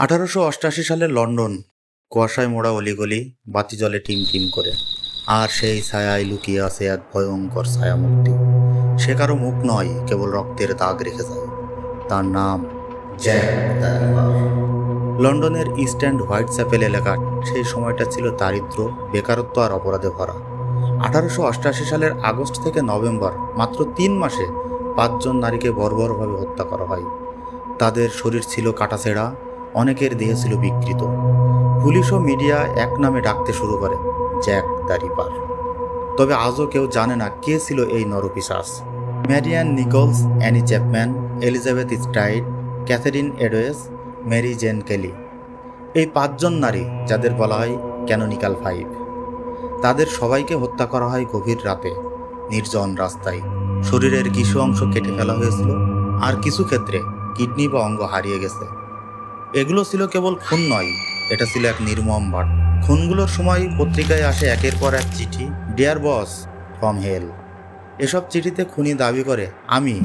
আঠারোশো অষ্টাশি সালে লন্ডন, কুয়াশায় মোড়া অলিগলি, বাতি জলে টিম টিম করে। আর সেই ছায়ায় লুকিয়ে আছে এক ভয়ঙ্কর ছায়ামূর্তি। সে কারও মুখ নয়, কেবল রক্তের দাগ রেখে যায়। তার নাম। লন্ডনের ইস্ট অ্যান্ড হোয়াইট চ্যাপেল এলাকা, সেই সময়টা ছিল দারিদ্র, বেকারত্ব আর অপরাধে ভরা। আঠারোশো অষ্টাশি সালের আগস্ট থেকে নভেম্বর, মাত্র তিন মাসে পাঁচজন নারীকে বর্বরভাবে হত্যা করা হয়। তাদের শরীর ছিল কাটাছেঁড়া অনেকের দেহ ছিল বিকৃত। পুলিশ ও মিডিয়া এক নামে ডাকতে শুরু করে, জ্যাক দ্য রিপার। তবে আজও কেউ জানে না কে ছিল এই নরপিশাস Mary Ann Nichols, Annie Chapman, Elizabeth Stride, Catherine Eddowes Mary Jane Kelly. এই পাঁচজন নারী, যাদের বলা হয় ক্যানোনিক্যাল ফাইভ। তাদের সবাইকে হত্যা করা হয় গভীর রাতে, নির্জন রাস্তায়। শরীরের কিছু অংশ কেটে ফেলা হয়েছিল, আর কিছু ক্ষেত্রে কিডনি বা অঙ্গ হারিয়ে গেছে। এগুলো ছিল কেবল খুন নয়, এটা ছিল এক নির্মম বাট খুনগুলোর সময় পত্রিকায় আসে একের পর এক চিঠি ডিয়ার বস ফ্রম হেল এসব চিঠিতে খুনি দাবি করে, আমি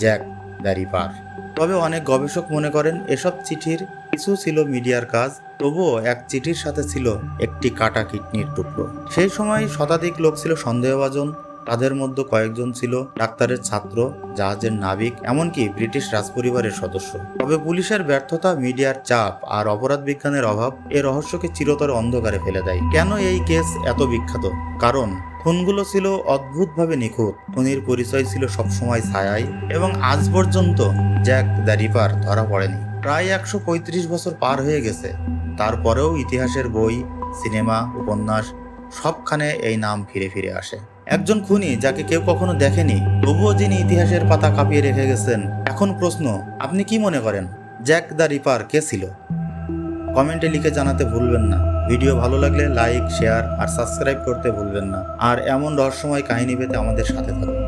জ্যাক দ্য রিপার তবে অনেক গবেষক মনে করেন, এসব চিঠির কিছু ছিল মিডিয়ার কাজ, তবুও এক চিঠির সাথে ছিল একটি কাটা কিডনির টুকরো। সেই সময় শতাধিক লোক ছিল সন্দেহভাজন তাদের মধ্যে কয়েকজন ছিল ডাক্তারের ছাত্র, জাহাজের নাবিক, এমনকি ব্রিটিশ রাজপরিবারের সদস্য। তবে পুলিশের ব্যর্থতা, মিডিয়ার চাপ আর অপরাধ বিজ্ঞানের অভাব এ রহস্যকে চিরতর অন্ধকারে ফেলে দেয়। কেন এই কেস এত বিখ্যাত? কারণ খুনগুলো ছিল অদ্ভুতভাবে নিখুঁত। খুনির পরিচয় ছিল সবসময় ছায়ায় এবং আজ পর্যন্ত জ্যাক দ্য রিপার ধরা পড়েনি। প্রায় একশো পঁয়ত্রিশ বছর পার হয়ে গেছে। তারপরেও ইতিহাসের বই, সিনেমা, উপন্যাস সবখানে এই নাম ফিরে ফিরে আসে। একজন খুনি যাকে কেউ কখনো দেখেনি, তবুও যিনি ইতিহাসের পাতা কাঁপিয়ে রেখে গেছেন, এখন প্রশ্ন, আপনি কি মনে করেন, জ্যাক দ্য রিপার কে ছিল? কমেন্টে লিখে জানাতে ভুলবেন না। ভিডিও ভালো লাগলে লাইক, শেয়ার আর সাবস্ক্রাইব করতে ভুলবেন না। আর এমন রহস্যময় কাহিনী পেতে আমাদের সাথে থাকুন।